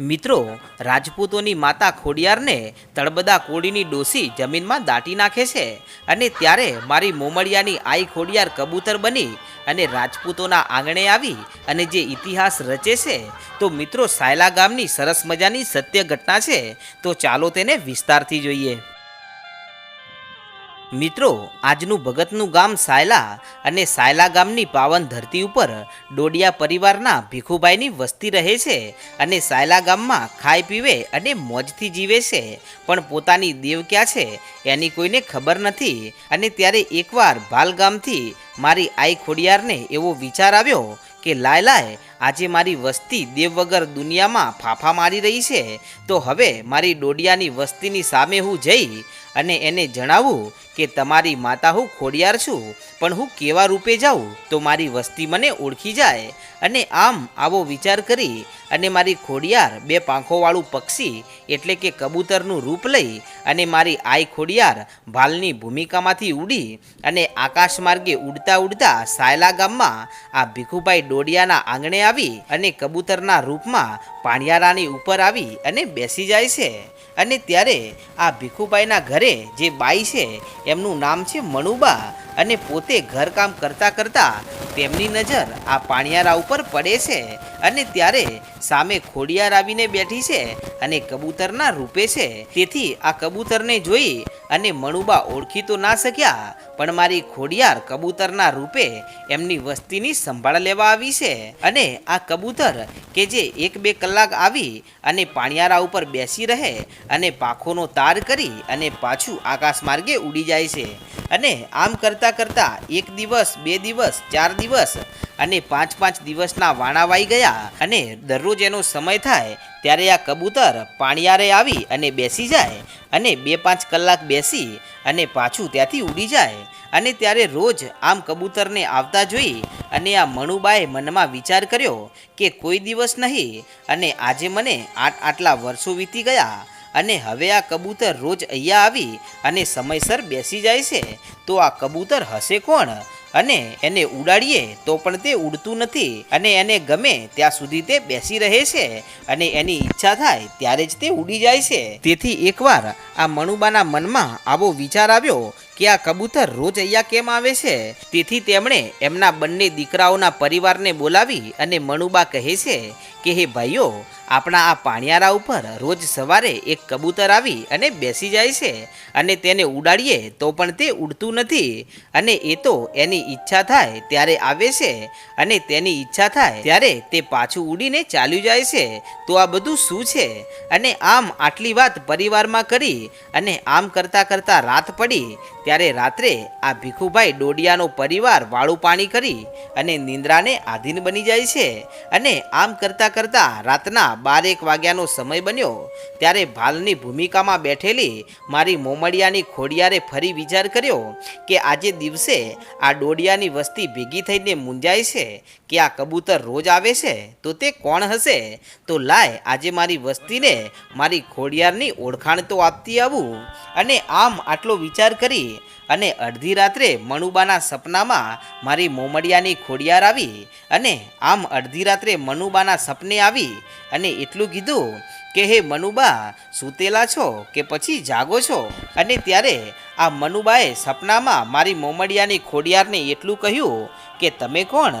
મિત્રો, રાજપૂતોની માતા ખોડિયારને તળબદા કોળીની ડોસી જમીનમાં દાટી નાખે છે અને ત્યારે મારી મોમળિયાની આઈ ખોડિયાર કબૂતર બની અને રાજપૂતોના આંગણે આવી અને જે ઇતિહાસ રચે છે, તો મિત્રો સાયલા ગામની સરસ મજાની સત્ય ઘટના છે, તો ચાલો તેને વિસ્તારથી જોઈએ. મિત્રો, આજનું ભગતનું ગામ સાયલા અને સાયલા ગામની પાવન ધરતી ઉપર ડોડિયા પરિવારના ભીખુભાઈની વસ્તી રહે છે અને સાયલા ગામમાં ખાય પીવે અને મોજથી જીવે છે. પણ પોતાની દેવ ક્યાં છે એની કોઈને ખબર નથી અને ત્યારે એકવાર ભાલ ગામથી મારી આઈ ખોડિયારને એવો વિચાર આવ્યો કે, લાય લાય, આજે મારી વસ્તી દેવ વગર દુનિયામાં ફાફા મારી રહી છે. તો હવે મારી ડોડિયાની વસ્તીની સામે હું જઈ અને એને જણાવું કે તમારી માતા હું ખોડિયાર છું, પણ હું કેવા રૂપે જાઉં તો મારી વસ્તી મને ઓળખી જાય. અને આમ આવો વિચાર કરી અને મારી ખોડિયાર બે પાંખોવાળું પક્ષી, એટલે કે કબૂતરનું રૂપ લઈ અને મારી આઈ ખોડિયાર ભાલની ભૂમિકામાંથી ઉડી અને આકાશ માર્ગે ઉડતા ઉડતા સાયલા ગામમાં આ ભીખુભાઈ ડોડિયાના આંગણે આવી અને કબૂતરના રૂપમાં પાણિયારાની ઉપર આવી અને બેસી જાય છે. અને ત્યારે આ ભીખુભાઈના ઘરે જે બાઈ છે એમનું નામ છે મણુબા અને પોતે ઘરકામ કરતા કરતા તેમની નજર આ પાણિયારા ઉપર પડે છે અને ત્યારે સામે ખોડિયાર આવીને બેઠી છે અને કબૂતરના રૂપે છે. તેથી આ કબૂતરને જોઈ અને મણુબા ઓળખી તો ના શક્યા, પણ મારી ખોડિયાર કબૂતરના રૂપે એમની વસ્તીની સંભાળ લેવા આવી છે. અને આ કબૂતર કે જે એક બે કલાક આવી અને પાણિયારા ઉપર બેસી રહે અને પાંખોનો તાર કરી અને પાછું આકાશ માર્ગે ઉડી જાય છે. અને આમ કરતાં કરતાં એક દિવસ, બે દિવસ, ચાર દિવસ અને પાંચ પાંચ દિવસના વાણા વાઈ ગયા અને દરરોજ એનો સમય થાય ત્યારે આ કબૂતર પાણિયારે આવી અને બેસી જાય અને બે પાંચ કલાક બેસી અને પાછું ત્યાંથી ઉડી જાય અને ત્યારે રોજ આમ કબૂતરને આવતા જોઈ અને આ મણુબાએ મનમાં વિચાર કર્યો કે કોઈ દિવસ નહીં અને આજે મને આટ આટલા વર્ષો વીતી ગયા અને હવે આ કબૂતર રોજ અહીંયા આવી અને સમયસર બેસી જાય છે, તો આ કબૂતર હશે કોણ? અને એને ઉડાડીએ તો પણ તે ઉડતું નથી અને એને ગમે ત્યાં સુધી તે બેસી રહે છે અને એની ઈચ્છા થાય ત્યારે જ તે ઉડી જાય છે. તેથી એકવાર આ મણુબાના મનમાં આવો વિચાર આવ્યો કે આ કબૂતર રોજ અહીંયા કેમ આવે છે? તેથી તેમણે એમના બંને દીકરાઓના પરિવારને બોલાવી અને મણુબા કહે છે કે, હે ભાઈઓ, આપણા આ પાણિયારા ઉપર રોજ સવારે એક કબૂતર આવી અને બેસી જાય છે અને તેને ઉડાડીએ તો પણ તે ઉડતું નથી અને એ તો એની ઈચ્છા થાય ત્યારે આવે છે અને તેની ઈચ્છા થાય ત્યારે તે પાછું ઉડીને ચાલ્યું જાય છે. તો આ બધું શું છે? અને આમ આટલી વાત પરિવારમાં કરી અને આમ કરતાં કરતાં રાત પડી. ત્યારે રાત્રે આ ભીખુભાઈ ડોડિયાનો પરિવાર વાળું પાણી કરી અને નિંદ્રાને આધીન બની જાય છે અને આમ કરતાં કરતાં રાતના બારેક વાગ્યાનો સમય બન્યો ત્યારે ભાલની ભૂમિકામાં બેઠેલી મારી મોમડિયાની ખોડિયારે ફરી વિચાર કર્યો કે આજે દિવસે આ ડોડિયાની વસ્તી ભેગી થઈને મૂંઝાય છે કે આ કબૂતર રોજ આવે છે? તો તે કોણ હશે? તો લાય, આજે મારી વસ્તીને, મારી ખોડિયારની ઓળખાણ તો આપતી આવું. અને આમ આટલો વિચાર કરી, અને અડધી રાત્રે મણુબાના સપનામાં મારી મોમડિયાની ખોડિયાર આવી, અને આમ અડધી રાત્રે મનુબાના સપને આવી, અને એટલું કીધું કે, હે મનુબા, સૂતેલા છો કે પછી જાગો છો? અને ત્યારે આ મનુબાએ સપનામાં મારી મોમડિયાની ખોડિયારને એટલું કહ્યું કે, તમે કોણ?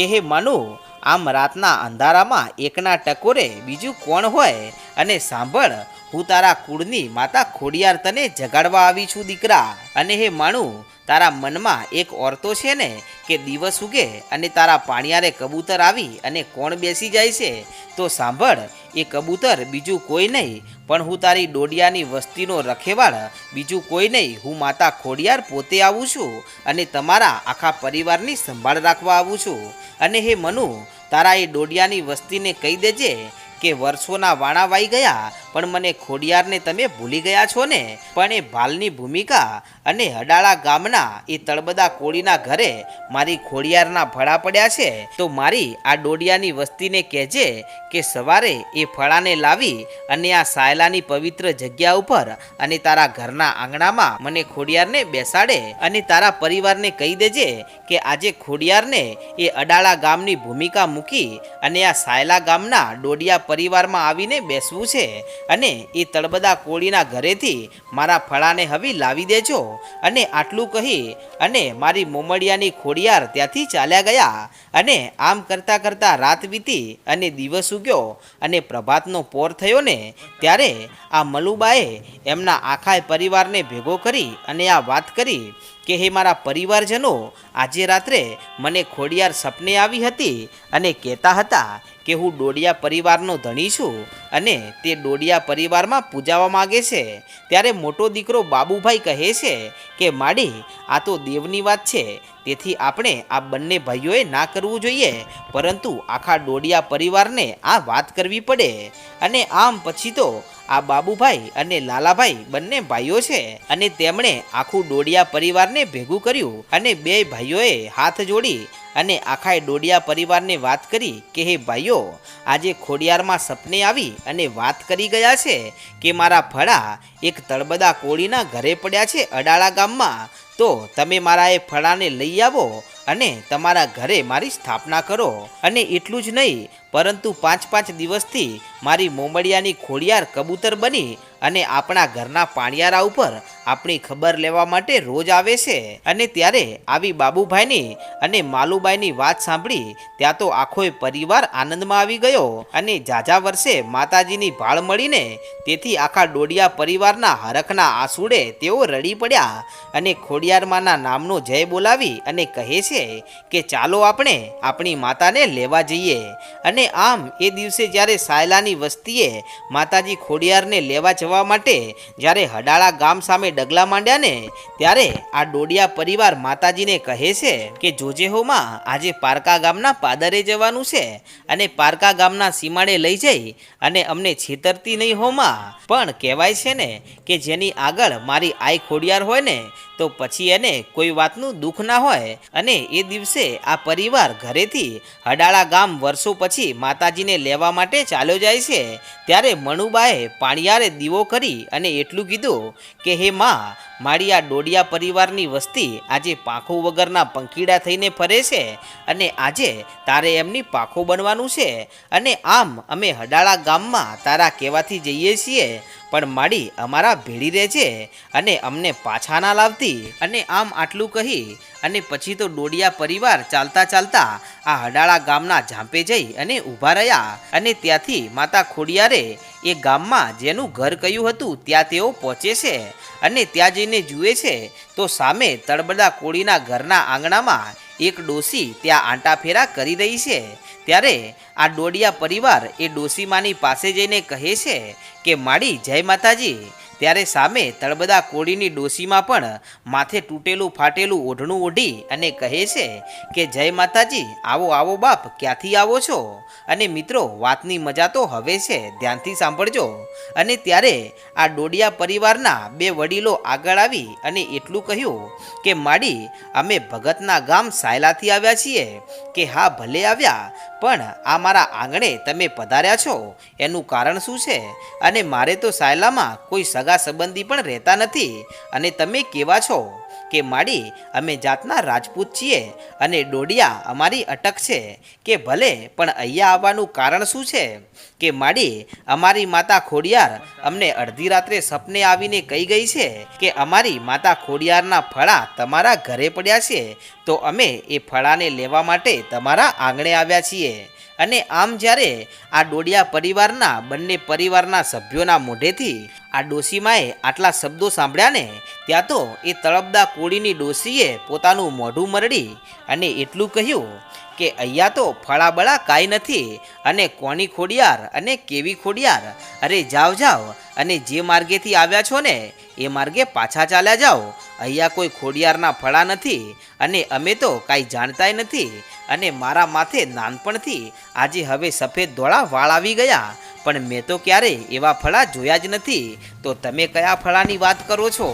કે હે મનુ, આમ રાતના અંધારામાં એકના ટકોરે બીજું કોણ હોય? અને સાંભળ, હું તારા કુળની માતા ખોડિયાર તને જગાડવા આવી છું, દીકરા. અને હે માણું તારા મનમાં એક ઓરતો છે ને, કે દિવસ ઉગે અને તારા પાણિયારે કબૂતર આવી અને કોણ બેસી જાય છે? તો સાંભળ એ કબૂતર બીજું કોઈ નહીં. પણ હું તારી ડોડિયાની વસ્તીનો રખેવાળ, બીજું કોઈ નહીં. હું માતા ખોડિયાર પોતે આવું છું અને તમારા આખા પરિવારની સંભાળ રાખવા આવું છું. અને હે મનુ, તારા એ ડોડિયાની વસ્તીને કહી દેજે કે વર્ષોના વાણા વાઈ ગયા, પણ મને ખોડિયારને તમે ભૂલી ગયા છો ને? પણ એ ભાલની ભૂમિકા અને હડાળા ગામના, એ તળબદા કોળીના ઘરે મારી ખોડિયારના ફળા પડ્યા છે. તો મારી આ ડોડિયાની વસ્તીને કહેજે કે સવારે એ ફળાને લાવી અને આ સાયલાની પવિત્ર જગ્યા ઉપર અને તારા ઘરના આંગણામાં મને ખોડિયારને બેસાડે અને તારા પરિવારને કહી દેજે કે આજે ખોડિયારને એ અડાળા ગામની ભૂમિકા મૂકી અને આ સાયલા ગામના ડોડિયા પરિવારમાં આવીને બેસવું છે અને એ તળબદા કોળીના ઘરેથી મારા ફળાને હવે લાવી દેજો અને આટલું કહી અને મારી મોમડિયાની ખોડિયાર ત્યાંથી ચાલ્યા ગયા અને આમ કરતાં કરતાં રાત વીતી અને દિવસ ઉગ્યો અને પ્રભાતનો પોર થયો ને ત્યારે આ મલુબાએ એમના આખા પરિવારને ભેગો કરી અને આ વાત કરી કે હે મારા પરિવારજનો, આજે રાત્રે મને ખોડિયાર સપને આવી હતી અને કહેતા હતા કે હું ડોડિયા પરિવારનો ધણી છું અને તે ડોડિયા પરિવારમાં પૂજાવા માગે છે. ત્યારે મોટો દીકરો બાબુભાઈ કહે છે કે, માડી, આ તો દેવની વાત છે. તેથી આપણે આ બંને ભાઈઓએ ના કરવું જોઈએ. પરંતુ આખા ડોડિયા પરિવારને આ વાત કરવી પડે. અને આમ પછી તો આ બાબુભાઈ અને લાલાભાઈ બંને ભાઈઓ છે અને તેમણે આખું ડોડિયા પરિવારને ભેગું કર્યું અને બે ભાઈઓએ હાથ જોડી અને આખા ડોડિયા પરિવારને વાત કરી કે, હે ભાઈઓ, આજે ખોડિયારમાં સપને આવી અને વાત કરી ગયા છે કે મારા ફળા એક તળબદા કોળીના ઘરે પડ્યા છે અડાળા ગામમાં. તો તમે મારા એ ફળાને લઈ આવો અને તમારા ઘરે મારી સ્થાપના કરો. અને એટલું જ નહીં પરંતુ પાંચ પાંચ દિવસથી મારી મોમડિયાની ખોડિયાર કબૂતર બની અને આપણા ઘરના પાણિયારા ઉપર આપણી ખબર લેવા માટે રોજ આવે છે. અને ત્યારે આવી બાબુભાઈની અને માલુબાઈની વાત સાંભળી ત્યાં તો આખોય પરિવાર આનંદમાં આવી ગયો અને જાજા વર્ષે માતાજીની ભાળ મળીને તેથી આખા ડોડિયા પરિવારના હરખના આંસુડે તેઓ રડી પડ્યા અને ખોડિયારમાંના નામનો જય બોલાવી અને કહે છે કે ચાલો આપણે આપણી માતાને લેવા જઈએ. અને આમ એ દિવસે જ્યારે સાયલાની વસ્તીએ માતાજી ખોડિયારને લેવા જવા માટે જ્યારે હડાળા ગામ સામે ડગલા માંડ્યા ને, ત્યારે આ ડોડિયા પરિવાર માતાજીને કહે છે કે, જોજે હો આજે પારકા ગામના પાદરે જવાનું છે અને પારકા ગામના સીમાડે લઈ જઈ અને અમને છેતરતી નહીં હોમાં પણ કહેવાય છે ને કે, જેની આગળ મારી આઈ ખોડિયાર હોય ને તો પછી એને કોઈ વાતનું દુઃખ ના હોય અને એ દિવસે આ પરિવાર ઘરેથી હડાળા ગામ વર્ષો પછી માતાજીને લેવા માટે ચાલ્યો જાય છે. ત્યારે મણુબાએ પાણિયારે દીવો કરી અને એટલું કીધું કે, હે માં, મારી આ ડોડિયા પરિવારની વસ્તી આજે પાંખો વગરના પંખીડા થઈને ફરે છે અને આજે તારે એમની પાંખો બનવાનું છે અને આમ અમે હડાળા ગામમાં તારા કહેવાથી જઈએ છીએ પણ માડી અમારા ભેળી રહે છે અને અમને પાછા ના લાવતી. અને આમ આટલું કહી અને પછી તો ડોડિયા પરિવાર ચાલતા ચાલતા આ હડાળા ગામના ઝાંપે જઈ અને ઊભા રહ્યા. અને ત્યાંથી માતા ખોડિયારે એ ગામમાં જેનું ઘર કયું હતું ત્યાં તેઓ પહોંચે છે. અને ત્યાં જઈને જુએ છે તો સામે તળબડા કોળીના ઘરના આંગણામાં એક ડોસી ત્યાં આંટા ફેરા કરી રહી છે. ત્યારે આ ડોડિયા પરિવાર એ ડોસીમાની પાસે જઈને કહે છે કે, માડી, જય માતાજી. ત્યારે સામે તળબદા કોળીની ડોસીમાં પણ માથે તૂટેલું ફાટેલું ઓઢણું ઓઢી અને કહે છે કે, જય માતાજી, આવો આવો બાપ, ક્યાંથી આવો છો? અને મિત્રો, વાતની મજા તો હવે છે, ધ્યાનથી સાંભળજો. અને ત્યારે આ ડોડિયા પરિવારના બે વડીલો આગળ આવી અને એટલું કહ્યું કે, માડી, અમે ભગતના ગામ સાયલાથી આવ્યા છીએ, કે હા, ભલે આવ્યા, પણ આ મારા આંગણે તમે પધાર્યા છો. એનું કારણ શું છે? અને મારે તો સાયલામાં કોઈ સગા સંબંધી પણ રહેતા નથી. અને તમે કેવા છો? કે માડી, અમે જાતના રાજપૂત છીએ અને ડોડિયા અમારી અટક છે. કે ભલે, પણ અહીંયા આવવાનું કારણ શું છે? કે માડી, અમારી માતા ખોડિયાર અમને અડધી રાત્રે સપને આવીને કહી ગઈ છે કે અમારી માતા ખોડિયારના ફળા તમારા ઘરે પડ્યા છે. તો અમે એ ફળાને લેવા માટે તમારા આંગણે આવ્યા છીએ. અને આમ જ્યારે આ ડોડિયા પરિવારના, બંને પરિવારના સભ્યોના મોઢેથી આ ડોસીમાએ આટલા શબ્દો સાંભળ્યા ને ત્યાં તો એ તળપદા કોળીની ડોસીએ પોતાનું મોઢું મરડી અને એટલું કહ્યું કે, અહીંયા તો ફળાબળા કાંઈ નથી અને કોની ખોડિયાર અને કેવી ખોડિયાર? અરે જાવ જાવ, અને જે માર્ગેથી આવ્યા છો ને એ માર્ગે પાછા ચાલ્યા જાઓ. અહીંયા કોઈ ખોડિયારના ફળા નથી અને અમે તો કાંઈ જાણતાય નથી અને મારા માથે નાનપણથી આજે હવે સફેદ ધોળા વાળ આવી ગયા. પણ મેં તો ક્યારે એવા ફળા જોયા જ નથી. તો તમે કયા ફળાની વાત કરો છો?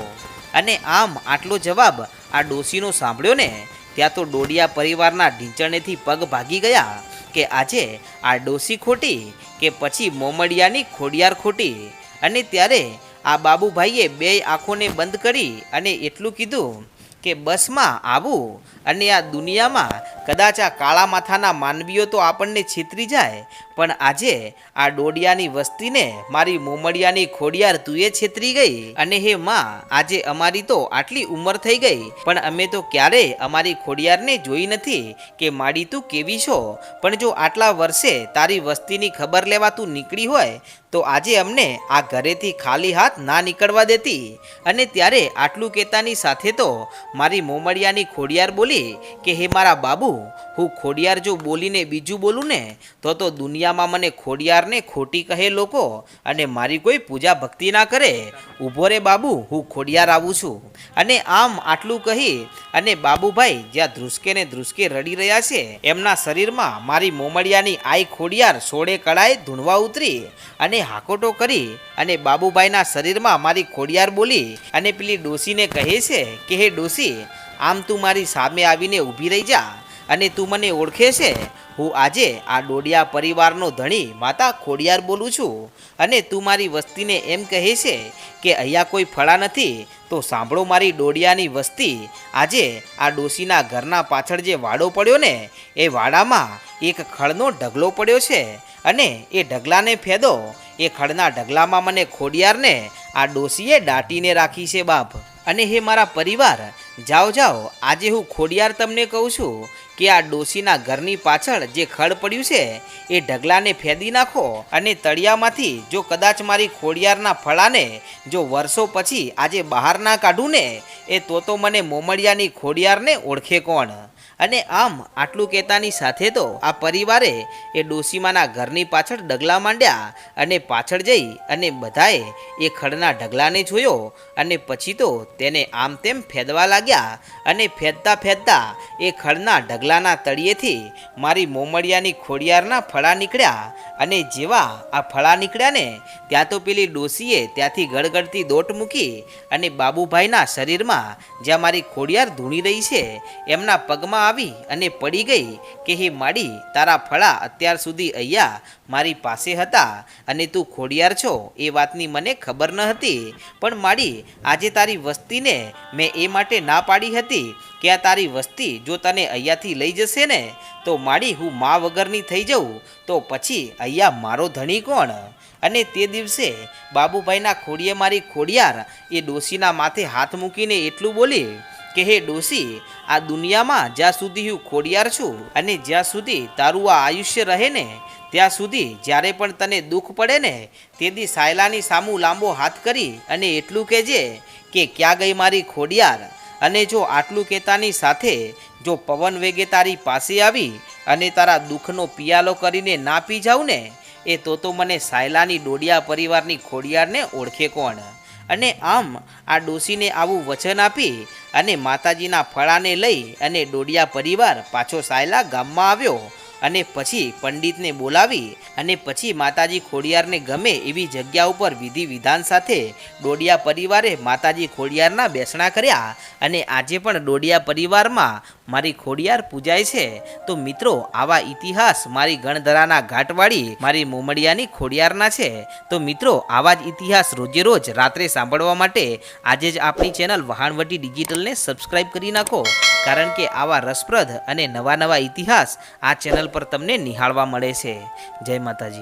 અને આમ આટલો જવાબ આ ડોશીનો સાંભળ્યો ને, ત્યાં તો ડોડિયા પરિવારના ઢીંચણેથી પગ ભાગી ગયા કે આજે આ ડોસી ખોટી કે પછી મોમડિયાની ખોડિયાર ખોટી. અને ત્યારે આ બાબુભાઈએ બે આંખોને બંધ કરી અને એટલું કીધું કે બસમાં આવું અને આ દુનિયામાં કદાચ આ કાળા માથાના માનવીઓ તો આપણને છેતરી જાય, પણ આજે આ ડોડિયાની વસ્તીને મારી મોમડિયાની ખોડિયાર તુએ છેતરી ગઈ. અને હે માં, આજે અમારી તો આટલી ઉંમર થઈ ગઈ, પણ અમે તો ક્યારેય અમારી ખોડિયારને જોઈ નથી કે માડી તું કેવી છો? પણ જો આટલા વર્ષે તારી વસ્તીની ખબર લેવા તું નીકળી હોય, તો આજે અમને આ ઘરેથી ખાલી હાથ ના નીકળવા દેતી. અને ત્યારે આટલું કહેતાની સાથે તો મારી મોમડિયાની ખોડિયાર બોલી કે, હે મારા બાબુ હું ખોડિયાર જો બોલીને બીજું બોલું ને, તો તો દુનિયામાં મને ખોડિયારને ખોટી કહે લોકો અને મારી કોઈ પૂજા ભક્તિ ના કરે. ઊભો રે બાબુ, હું ખોડિયાર આવું છું. અને આમ આટલું કહી અને બાબુભાઈ જ્યાં ધ્રુસકે ને ધ્રુસકે રડી રહ્યા છે, એમના શરીરમાં મારી મોમડિયાની આઈ ખોડિયાર સોળે કળાએ ધૂણવા ઉતરી અને હાકોટો કરી અને બાબુભાઈના શરીરમાં મારી ખોડિયાર બોલી અને પેલી ડોસીને કહે છે કે, હે ડોસી આમ તું મારી સામે આવીને ઊભી રહી જા. અને તું મને ઓળખે છે? હું આજે આ ડોડિયા પરિવારનો ધણી માતા ખોડિયાર બોલું છું. અને તું મારી વસ્તીને એમ કહે છે કે અહીંયા કોઈ ફળા નથી, તો સાંભળો મારી ડોડિયાની વસ્તી. આજે આ ડોશીના ઘરના પાછળ જે વાડો પડ્યો ને, એ વાડામાં એક ખળનો ઢગલો પડ્યો છે. અને એ ઢગલાને ફેદો. એ ખળના ઢગલામાં મને ખોડિયારને, આ ડોશીએ દાટીને રાખી છે બાપ. અને હે મારા પરિવાર, જાઓ જાઓ, આજે હું ખોડિયાર તમને કહું છું. કે આ ડોશીના ઘરની પાછળ જે ખડ પડ્યું છે, એ ઢગલાને ફેદી નાખો અને તળિયામાંથી જો કદાચ મારી ખોડિયારના ફળાને જો વર્ષો પછી આજે બહાર ના કાઢું ને, એ તો તો મને મોમડિયાની ખોડિયારને ઓળખે કોણ? અને આમ આટલું કહેતાની સાથે તો આ પરિવારે એ ડોસીમાના ઘરની પાછળ ડગલા માંડ્યા અને પાછળ જઈ અને બધાએ એ ખડના ઢગલાને જોયો અને પછી તો તેને આમ તેમ ફેદવા લાગ્યા અને ફેદતા ફેદતા એ ખડના ઢગલાના તળિયેથી મારી મોમડિયાની ખોડિયારના ફળા નીકળ્યા અને જેવા આ ફળા નીકળ્યા ને ત્યાં તો પેલી ડોસીએ ત્યાંથી ગળગળતી દોટ મૂકી અને બાબુભાઈના શરીરમાં જ્યાં મારી ખોડિયાર ધૂણી રહી છે, એમના પગમાં આવી અને પડી ગઈ કે હે માડી, તારા ફળા અત્યાર સુધી અહીંયા મારી પાસે હતા અને તું ખોડિયાર છો એ વાતની મને ખબર ન હતી. પણ માડી, આજે તારી વસ્તીને મેં એ માટે ના પાડી હતી કે આ તારી વસ્તી જો તને અહીંયાથી લઈ જશે ને, તો માડી હું મા વગરની થઈ જાઉં, તો પછી અહીંયા મારો ધણી કોણ? અને તે દિવસે બાબુભાઈના ખોડીએ મારી ખોડિયાર એ ડોશીના માથે હાથ મૂકીને એટલું બોલી કે હે ડોશી, આ દુનિયામાં જ્યાં સુધી હું ખોડિયાર છું અને જ્યાં સુધી તારું આ આયુષ્ય રહે ને, ત્યાં સુધી જ્યારે પણ તને દુઃખ પડે ને, તેથી સાયલાની સામું લાંબો હાથ કરી અને એટલું કહેજે કે ક્યાં ગઈ મારી ખોડિયાર? અને જો આટલું કહેતાની સાથે જો પવન વેગે તારી પાસે આવી અને તારા દુઃખનો પિયાલો કરીને ના પી જાઉં ને, એ તો તો મને સાયલાની ડોડિયા પરિવારની ખોડિયારને ઓળખે કોણ? અને આમ આ ડોશીને આવું વચન આપી અને માતાજીના ફળાને લઈ અને ડોડિયા પરિવાર પાછો સાયલા ગામમાં આવ્યો. અને પછી પંડિતને બોલાવી અને પછી માતાજી ખોડિયારને ગમે એવી જગ્યા ઉપર વિધિ વિધાન સાથે ડોડિયા પરિવારે માતાજી ખોડિયારના બેસણા કર્યા અને આજે પણ ડોડિયા પરિવારમાં મારી ખોડિયાર પૂજાય છે. તો મિત્રો, આવા ઇતિહાસ મારી ગણધરાના ઘાટવાળી મારી મોમડિયાની ખોડિયારના છે. તો મિત્રો, આવા જ ઇતિહાસ રોજે રોજ રાત્રે સાંભળવા માટે આજે જ આપણી ચેનલ વહાણવટી ડિજિટલને સબસ્ક્રાઈબ કરી નાખો. કારણ કે આવા રસપ્રદ અને નવા નવા ઇતિહાસ આ ચેનલ પર તમને નિહાળવા મળે છે. જય માતાજી.